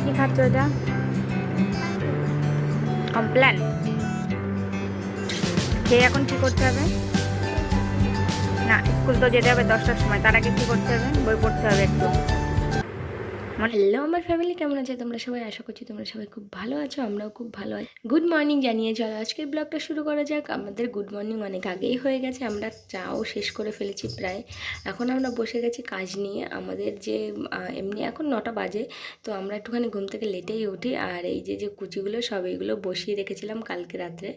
কি খাচ্ছ এটা? কমপ্ল্যান খেয়ে এখন কি করতে হবে? না, স্কুল তো যেতে হবে দশটার সময়, তার আগে কি করতে হবে? বই পড়তে হবে একটু। হ্যালো আমার ফ্যামিলি কেমন আছে? তোমরা সবাই আশা করছি তোমরা সবাই খুব ভালো আছো, আমরাও খুব ভালো আছি। গুড মর্নিং জানিয়ে চলো, আজকের ব্লগটা শুরু করা যাক। আমাদের গুড মর্নিং অনেক আগেই হয়ে গেছে, আমরা চাও শেষ করে ফেলেছি প্রায়। এখন আমরা বসে গেছি কাজ নিয়ে, আমাদের যে এমনি এখন নটা বাজে, তো আমরা একটুখানি ঘুম থেকে লেটেই উঠি, আর এই যে যে কুচিগুলো, সব এইগুলো বসিয়ে রেখেছিলাম কালকে রাত্রে।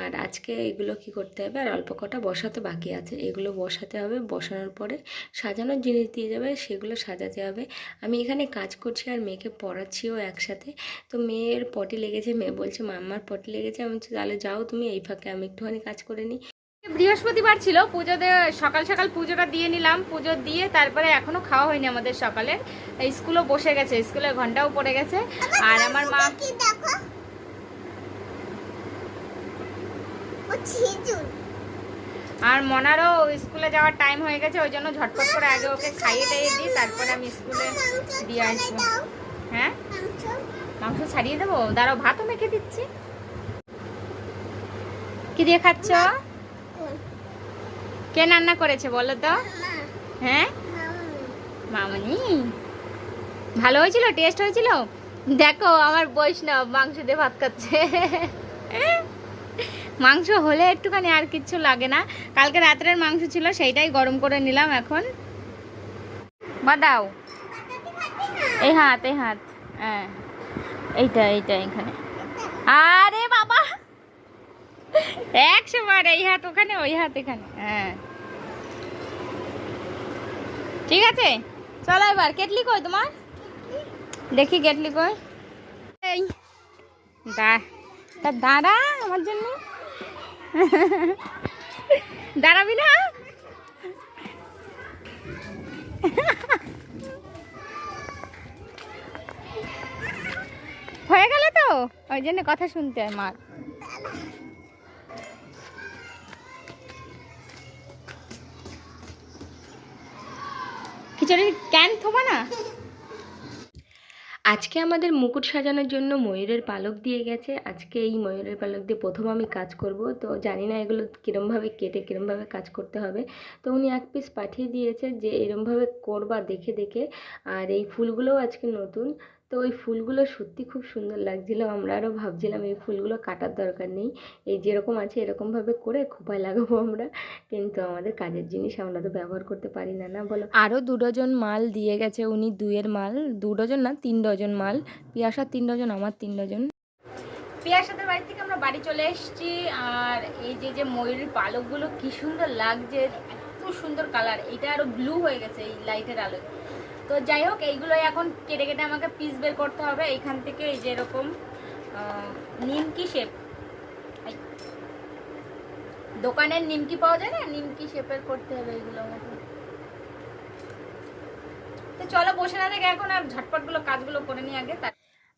আর আজকে এগুলো কি করতে হবে, আর অল্প কটা বসাতে বাকি আছে। এগুলো বসাতে হবে, বসানোর পরে সাজানোর জিনিস দিয়ে যাবে, সেগুলো সাজাতে হবে। আমি এখানে কাজ করছি আর মেয়েকে পড়াচ্ছিও একসাথে। তো মেয়ের পটি লেগেছে মেয়ে বলছে মাম্মার পটি লেগেছে। আমি বলছি, তাহলে যাও তুমি এই ফাঁকে আমি একটুখানি কাজ করে নিই। বৃহস্পতিবার ছিল পুজোতে সকাল সকাল পুজোটা দিয়ে নিলাম। পুজো দিয়ে তারপরে এখনও খাওয়া হয়নি আমাদের সকালে স্কুলও বসে গেছে স্কুলের ঘন্টাও পড়ে গেছে। আর আমার মা দেখো। আর মনারও স্কুলে যাওয়ার টাইম হয়ে গেছে ওই জন্য ঝটপট করে আগে ওকে খাইয়ে টাইয়ে দিই তারপরে আমি স্কুলে দিয়ে আসব। হ্যাঁ? মাংস ছাড়িয়ে দেবো? দাঁড়াও ভাতও মেখে দিচ্ছি। কি দিয়ে খাচ্ছ? কে রান্না করেছে বলো তো? হ্যাঁ? মামনি। ভালো হয়েছিল? টেস্ট হয়েছিল? দেখো আমার বৈষ্ণব মাংস দিয়ে ভাত খাচ্ছে। মাংস হলে একটুখানি আর কিচ্ছু লাগে না। কালকে রাত্রের মাংস ছিল, সেইটাই গরম করে নিলাম এখন। বাদাও। এই হাত এই হাত। হ্যাঁ। এইটা এইটা এখানে। আরে বাবা! একশো বার এই হাত ওখানে, ওই হাত এখানে। হ্যাঁ। ঠিক আছে? চলো এবার, কেটলি কই তোমার? দেখি কেটলি কই। দা দাঁড়া আমার জন্য। দাঁড়াবি না? হয়ে গেল তো? ওই জন্য কথা শুনতে হয় মার। খিচুড়ির ক্যান থোবা না? আজকে আমাদের মুকুট সাজানোর জন্য ময়ূরের পালক দিয়ে গেছে। আজকে এই ময়ূরের পালক দিয়ে প্রথম আমি কাজ করব। তো জানি না এগুলো কীরমভাবে কেটে কীরমভাবে কাজ করতে হবে। তো উনি এক পিস পাঠিয়ে দিয়েছে যে এরমভাবে করবা দেখে দেখে। আর এই ফুলগুলোও আজকে নতুন। তো ওই ফুলগুলো সত্যি খুব সুন্দর লাগছিল। আমরা আরও ভাবছিলাম এই ফুলগুলো কাটার দরকার নেই। এই যেরকম আছে এরকমভাবে করে খোপায় লাগাবো আমরা। কিন্তু আমাদের কাজের জিনিস আমরা তো ব্যবহার করতে পারি না না বলো? আরও দু ডজন মাল দিয়ে গেছে উনি দুয়ের মাল। দু ডজন না তিন ডজন মাল। পিয়াসার তিন ডজন আমার তিন ডজন। পিয়ার সাথে বাড়ি থেকে আমরা বাড়ি চলে এসেছি। আর এই যে যে ময়ূরের পালকগুলো কি সুন্দর লাগছে এত সুন্দর কালার এটা আরও ব্লু হয়ে গেছে এই লাইটের আলোয়। তো যাই হোক এইগুলো এখন কেটে কেটে আমাকে পিস বের করতে হবে। এইখান থেকে এই যে এরকম নিমকি শেপ দোকানের নিমকি পাওয়া যায় না? নিমকি শেপের করতে হবে এইগুলো আমাকে। তো চলো, বসে না থেকে এখন আর ঝটপটগুলো কাজগুলো করে নিই আগে। তার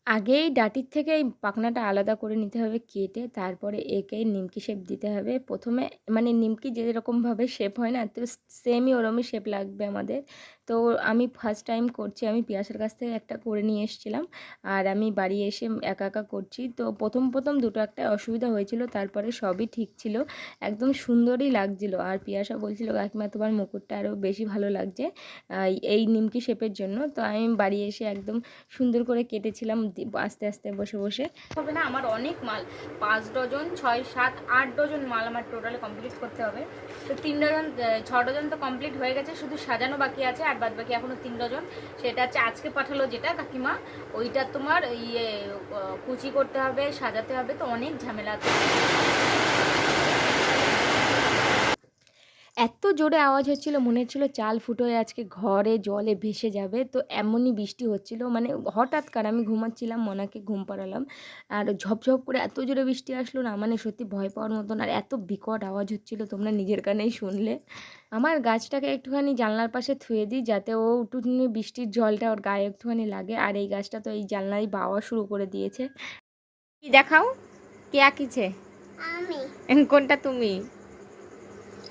আগে এই ডাটির থেকে এই পাখনাটা আলাদা করে নিতে হবে, কেটে তারপরে একে নিমকি শেপ দিতে হবে। প্রথমে মানে নিমকি যেরকমভাবে শেপ হয় না, তো সেমই ওরমই শেপ লাগবে আমাদের। তো আমি ফার্স্ট টাইম করছি, আমি পিয়াসের কাছ থেকে একটা করে নিয়ে এসেছিলাম। আর আমি বাড়ি এসে একা একা করছি। তো প্রথম প্রথম দুটো একটা অসুবিধা হয়েছিল, তারপরে সবই ঠিক ছিল। একদম সুন্দরই লাগছিল। আর পিয়াসা বলছিল, কাকিমা, তোমার মুকুটটা আরও বেশি ভালো লাগছে এই নিমকি শেপের জন্য। তো আমি বাড়ি এসে একদম সুন্দর করে কেটেছিলাম আস্তে আস্তে বসে বসে। হবে না, আমার অনেক মাল। পাঁচ ডজন, ছয়, সাত, আট ডজন মাল আমার টোটালে কমপ্লিট করতে হবে। তো তিন ডজন ছ ডজন তো কমপ্লিট হয়ে গেছে, শুধু সাজানো বাকি আছে। বাদ বাকি এখনও তিন ডজন সেটা হচ্ছে আজকে পাঠালো যেটা, কাকিমা। ওইটা তোমার ইয়ে কুচি করতে হবে, সাজাতে হবে, তো অনেক ঝামেলা আছে। এত জোরে আওয়াজ হচ্ছিল মনে হচ্ছিল চাল ফুটো হয়ে আজকে ঘরে জলে ভেসে যাবে। তো এমনই বৃষ্টি হচ্ছিল মানে হঠাৎ কার আমি ঘুমাচ্ছিলাম মনাকে ঘুম পাড়ালাম। আর ঝপঝপ করে এত জোরে বৃষ্টি আসলো না মানে সত্যি ভয় পাওয়ার মতন। আর এত বিকট আওয়াজ হচ্ছিল তোমরা নিজের কানেই শুনলে। আমার গাছটাকে একটুখানি জানলার পাশে থুয়ে দিই যাতে ও একটুখানি বৃষ্টির জলটা ওর গায়ে একটুখানি লাগে। আর এই গাছটা তো এই জানলাই বাওয়া শুরু করে দিয়েছে। কি দেখাও? কে আঁকিছে? আমি। কোনটা তুমি?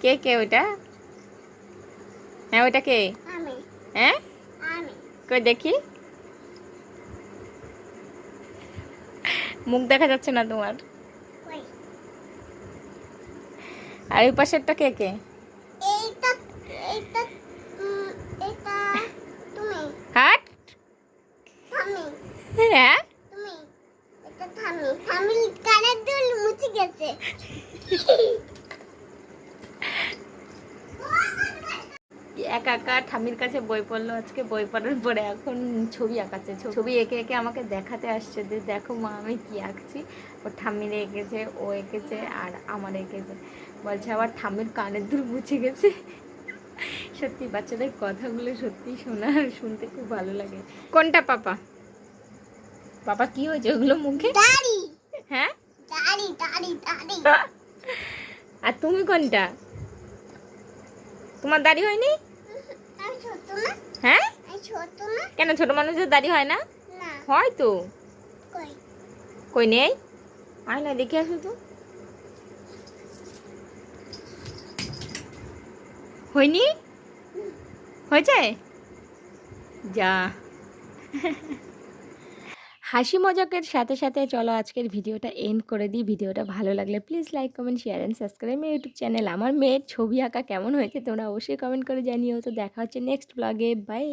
কে কে ওইটা? হ্যাঁ ওইটা কে? হ্যাঁ? কই দেখি। মুখ দেখা যাচ্ছে না তোমার? আর এই পাশেরটা কে কে? হাট? হ্যাঁ তুমি এটা থামি থামি কানের দুল মুছে গেছে একা ঠামির কাছে বই পড়ল আজকে বই পড়ার পরে এখন ছবি আঁকাচ্ছে। ছবি এঁকে এঁকে আমাকে দেখাতে আসছে যে দেখো মা আমি কি আঁকছি। ও ঠাম্মির এঁকেছে ও এঁকেছে আর আমার এঁকেছে। বলছে আবার ঠাম্মির কানের দুল মুছে গেছে। সত্যি বাচ্চাদের কথাগুলো সত্যি শোনা শুনতে খুব ভালো লাগে। কোনটা পাপা? পাপা কি হয়েছে ওগুলো মুখে? হ্যাঁ? আর তুমি কোনটা? তোমার দাড়ি হয়নি? হ্যাঁ? আমি ছোট না কেন ছোট মানুষের দাড়ি হয় না? না। হয় তো। কই? কই নেই? আয় না দেখে আসো তো। হয়নি? হয়েছে? যা। হাসি মজাকের সাথে সাথে চলো আজকের ভিডিওটা এন্ড করে দিই। ভিডিওটা ভালো লাগলে please like comment share and subscribe my YouTube channel আমার মেয়ের ছবি আঁকা কেমন হয়েছে তোমরা অবশ্যই কমেন্ট করে জানিও। তো দেখা হচ্ছে নেক্সট ব্লগে বাই